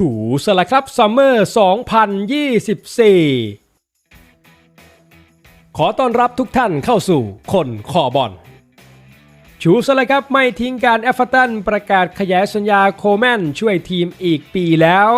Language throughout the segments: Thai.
ฉูสละครับซัมเมอร์ 2024 ขอต้อนรับทุกท่านเข้าสู่คนคอบอลฉูสละครับไม่ทิ้งการแอฟเวอร์ตันประกาศขยายสัญญาโคแมนช่วยทีมอีกปีแล้ว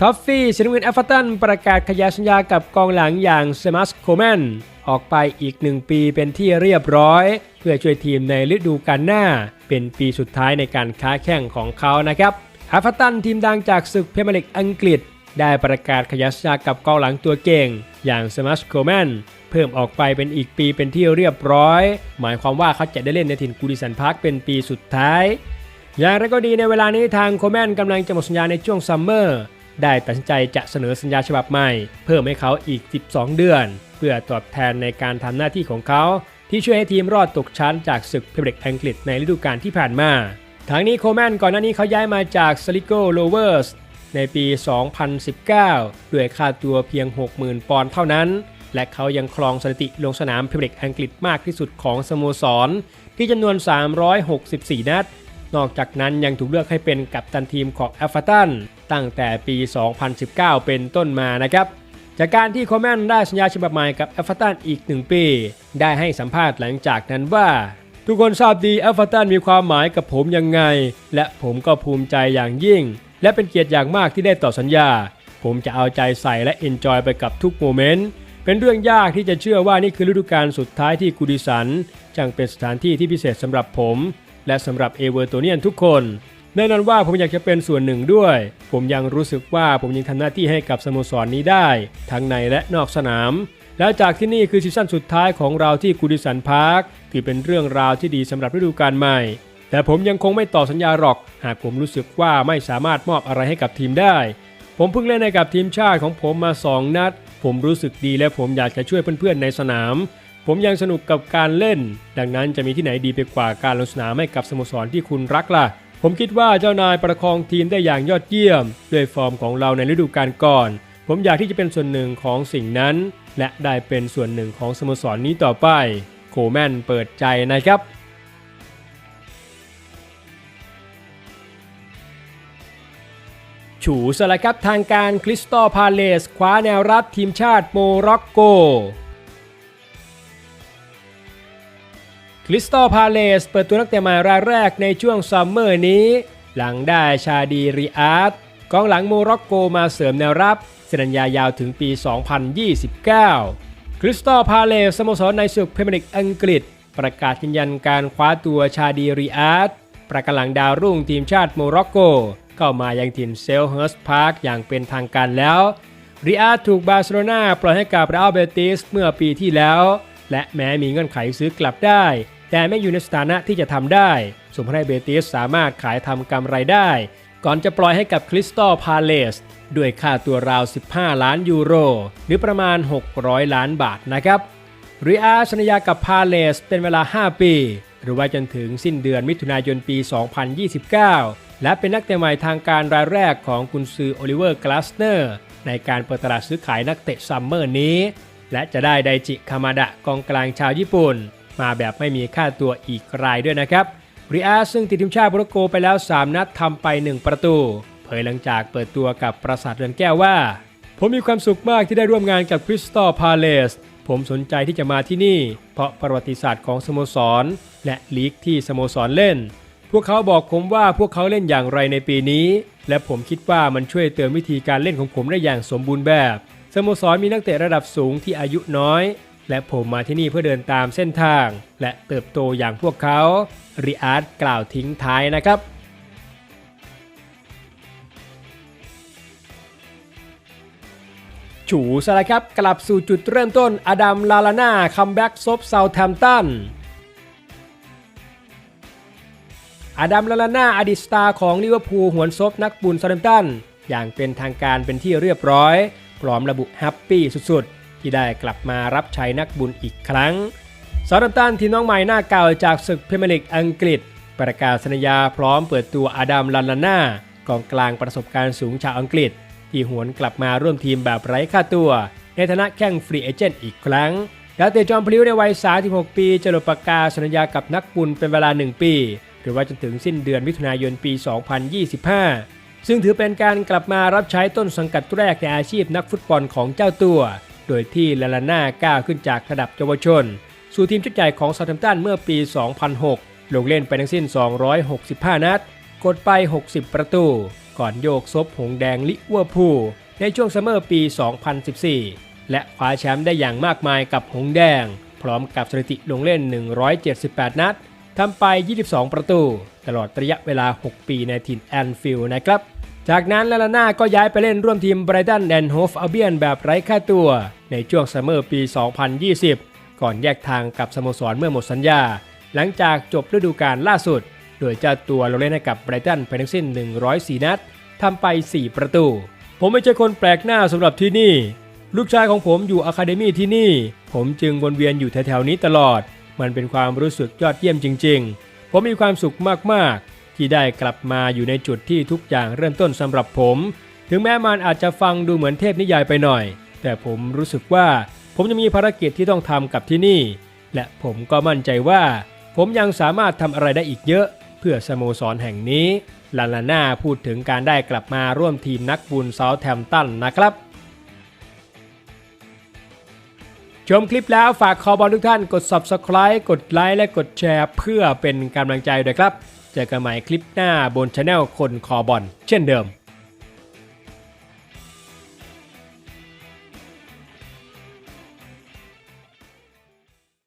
ท็อฟฟี่ศิลวินแอฟเวอร์ตันประกาศขยายสัญญากับกองหลังอย่างเซมัสโคแมน ออกไปอีกหนึ่งปีเป็นที่เรียบร้อย เพื่อช่วยทีมในฤดูกาลหน้า เป็นปีสุดท้ายในการค้าแข่งของเขานะครับแอฟตันทีมดังจากศึกเพรเมียร์ลีกอังกฤษ ได้ประกาศขยายสัญญากับกองหลังตัวเก่ง อย่างเซมัสโคแมนเพิ่มออกไปเป็นอีกปีเป็นที่เรียบร้อย หมายความว่าเขาจะได้เล่นในถิ่นกูดิสันพาร์คเป็นปีสุดท้าย อย่างไรก็ดีในเวลานี้ทางโคแมนกำลังจะหมดสัญญาในช่วงซัมเมอร์ได้ตัดสินใจจะเสนอสัญญาฉบับใหม่ เพิ่มให้เขาอีก 12 เดือน พื่อตอบแทนในการทำหน้าที่ของเขาที่ช่วยให้ทีมรอดตกชั้นจากศึกพรีเมียร์ลีกอังกฤษในฤดูกาลที่ผ่านมา ทั้งนี้โคแมนก่อนหน้านี้เขาย้ายมาจากสลิโกโลเวอร์สในปี 2019 ด้วยค่าตัวเพียง 60,000 ปอนด์เท่านั้น และเขายังครองสถิติลงสนามพรีเมียร์ลีกอังกฤษมากที่สุดของสโมสร ที่จำนวน 364 นัด นอกจากนั้นยังถูกเลือกให้เป็นกัปตันทีมของแอฟเวอร์ตันตั้งแต่ปี 2019 เป็นต้นมานะครับ จากการที่โคแมนได้สัญญาฉบับใหม่กับแอฟเวอร์ตันอีกหนึ่งปี ได้ให้สัมภาษณ์หลังจากนั้นว่า ทุกคนทราบดีแอฟเวอร์ตันมีความหมายกับผมยังไง และผมก็ภูมิใจอย่างยิ่ง และเป็นเกียรติอย่างมากที่ได้ต่อสัญญา ผมจะเอาใจใส่และเอนจอยไปกับทุกโมเมนต์เป็นเรื่องยากที่จะเชื่อว่านี่คือฤดูกาลสุดท้ายที่กูดิสันจังเป็นสถานที่ที่พิเศษสำหรับผม และสำหรับเอเวอร์โตเนียนทุกคน แน่นอนว่าผมอยากจะเป็นส่วนหนึ่งด้วย ผมยังรู้สึกว่าผมยังทำหน้าที่ให้กับสโมสรนนี้ได้ ทั้งในและนอกสนาม และจากที่นี่คือซีซั่นสุดท้ายของเราที่กูดิสันพาร์คถือเป็นเรื่องราวที่ดีสำหรับฤดูกาลใหม่ แต่ผมยังคงไม่ต่อสัญญาหรอก หากผมรู้สึกว่าไม่สามารถมอบอะไรให้กับทีมได้ ผมเพิ่งเล่นให้กับทีมชาติของผมมา 2 นัด ผมรู้สึกดีและผมอยากจะช่วยเพื่อนๆในสนาม ผมยังสนุกกับการเล่น ดังนั้นจะมีที่ไหนดีไปกว่าการลงสนามให้กับสโมสรที่คุณรักล่ะ ผมคิดว่าเจ้านายประคองทีมได้อย่างยอดเยี่ยม ด้วยฟอร์มของเราในฤดูกาลก่อน ผมอยากที่จะเป็นส่วนหนึ่งของสิ่งนั้น และได้เป็นส่วนหนึ่งของสโมสรนี้ต่อไป โคแมนเปิดใจนะครับฉูสละครับทางการคริสตัลพาเลสคว้าแนวรับทีมชาติโมร็อกโก ริสตัลพาเลสเปิดตัวนักเตะใหม่รายแรกในช่วงซัมเมอร์นี้ หลังได้ชาดีริอาร์ตกองหลังโมร็อกโกมาเสริมแนวรับสัญญายาวถึงปี 2029 คริสตัลพาเลสสโมสรในศึกพรีเมียร์ลีกอังกฤษ ประกาศยืนยันการคว้าตัวชาดีริอาร์ตประกันหลังดาวรุ่งทีมชาติโมร็อกโกเข้ามายังถิ่นเซลเฮิร์สพาร์คอย่างเป็นทางการแล้วริอาร์ตถูกบาร์เซโลนาปล่อยให้กับเรอัลเบติสเมื่อปีที่แล้วและแม้มีเงื่อนไขซื้อกลับได้ แต่ไม่อยู่ในสถานะที่จะทำได้สมให้เบติสสามารถขายทำกำไรได้ ก่อนจะปล่อยให้กับคริสตัลพาเลสด้วยค่าตัวราว 15 ล้านยูโร หรือประมาณ 600 ล้านบาทนะครับริอาสัญญากับพาเลสเป็นเวลา 5 ปี หรือว่าจนถึงสิ้นเดือนมิถุนายนปี 2029 และเป็นนักเตะใหม่ทางการรายแรกของกุนซือโอลิเวอร์กลาสเนอร์ในการเปิดตลาดซื้อขายนักเตะซัมเมอร์นี้ และจะได้ไดจิคามาดะกองกลางชาวญี่ปุ่น มาแบบไม่มีค่าตัวอีกรายด้วยนะครับริอาซึ่งติดทีมชาติโปรตุเกสไปแล้ว 3 นัดทำไป 1 ประตู เผยหลังจากเปิดตัวกับปราสาทเรือนแก้วว่า ผมมีความสุขมากที่ได้ร่วมงานกับคริสตัลพาเลสผมสนใจที่จะมาที่นี่ เพราะประวัติศาสตร์ของสโมสร และลีกที่สโมสรเล่น พวกเขาบอกผมว่าพวกเขาเล่นอย่างไรในปีนี้ และผมคิดว่ามันช่วยเติมวิธีการเล่นของผมได้อย่างสมบูรณ์แบบ สโมสรมีนักเตะระดับสูงที่อายุน้อย และผมมาที่นี่เพื่อเดินตามเส้นทาง และเติบโตอย่างพวกเขาริอาร์ตกล่าวทิ้งท้ายนะครับฉูสละครับกลับสู่จุดเริ่มต้นอดัมลาลาน่าคัมแบ็กซบเซาแทมตันอดัมลาลาน่าอดีตสตาร์ของลิเวอร์พูลหวนซบนักบุญซาร์แทมตันอย่างเป็นทางการเป็นที่เรียบร้อย พร้อมระบุแฮปปี้สุดๆ ที่ได้กลับมารับใช้นักบุญอีกครั้งซาร์แทมตันทีมน้องใหม่หน้าเก่าจากศึกพรีเมียร์ลีกอังกฤษ ประกาศสัญญาพร้อมเปิดตัวอดัมลาลาน่ากองกลางประสบการณ์สูงชาวอังกฤษ ที่หวนกลับมาร่วมทีมแบบไร้ค่าตัว ในฐานะแข่งฟรีเอเจนต์อีกครั้งดาวเตะจอมพลิ้วในวัย 36 ปีจะหลดปากกาสัญญากับนักบุญเป็นเวลา 1 ปี หรือว่าจนถึงสิ้นเดือนมิถุนายนปี 2025 ซึ่งถือเป็นการกลับมารับใช้ต้นสังกัดแรกในอาชีพนักฟุตบอลของเจ้าตัว โดยที่ลาลาน่าก้าวขึ้นจากระดับเยาวชน สู่ทีมชุดใหญ่ของซา u ์ h มตันเมื่อปี 2006 ลงเล่นไปทั้งสิ้น 265 นัด กดไป 60 ประตู ก่อนโยกซบหงแดงลิเวอร์พูลในช่วงซัมเมอร์ปี 2014 และคว้าแชมป์ได้อย่างมากมายกับหงแดง พร้อมกับสถิติลงเล่น 178 นัดทำไป 22 ประตู ตลอดระยะเวลา 6 ปีในทีมแอนฟิลด์นะครับ จากนั้นลาลาน่าก็ย้ายไปเล่นร่วมทีมไบรตันแอนโฮฟอเบียนแบบไร้ค่าตัว ในช่วงซัมเมอร์ปี 2020 ก่อนแยกทางกับสโมสรเมื่อหมดสัญญา หลังจากจบฤดูกาลล่าสุด โดยเจ้าตัวลงเล่นให้กับไบรตันไปทั้งสิ้น 104 นัดทำไป 4 ประตู ผมไม่ใช่คนแปลกหน้าสำหรับที่นี่ ลูกชายของผมอยู่อะคาเดมี่ที่นี่ ผมจึงวนเวียนอยู่แถวๆนี้ตลอด มันเป็นความรู้สึกยอดเยี่ยมจริง ๆ ผมมีความสุขมากๆ ที่ได้กลับมาอยู่ในจุดที่ทุกอย่างเริ่มต้นสำหรับผม ถึงแม้มันอาจจะฟังดูเหมือนเทพนิยายไปหน่อย แต่ผมรู้สึกว่าผมจะมีภารกิจที่ต้องทำกับที่นี่ และผมก็มั่นใจว่า ผมยังสามารถทำอะไรได้อีกเยอะ เพื่อสโมสรแห่งนี้ลาลาน่าพูดถึงการได้กลับมาร่วมทีมนักบุญเซาแ m มตันนะครับชมคลิปแล้วฝากคอบอลทุกท่านกด Subscribe กดไลค์และกดแชร์เพื่อเป็นกำลังใจด้วยครับ เจอกันใหม่คลิปหน้าบนช anel คนคอบอลเช่นเดิม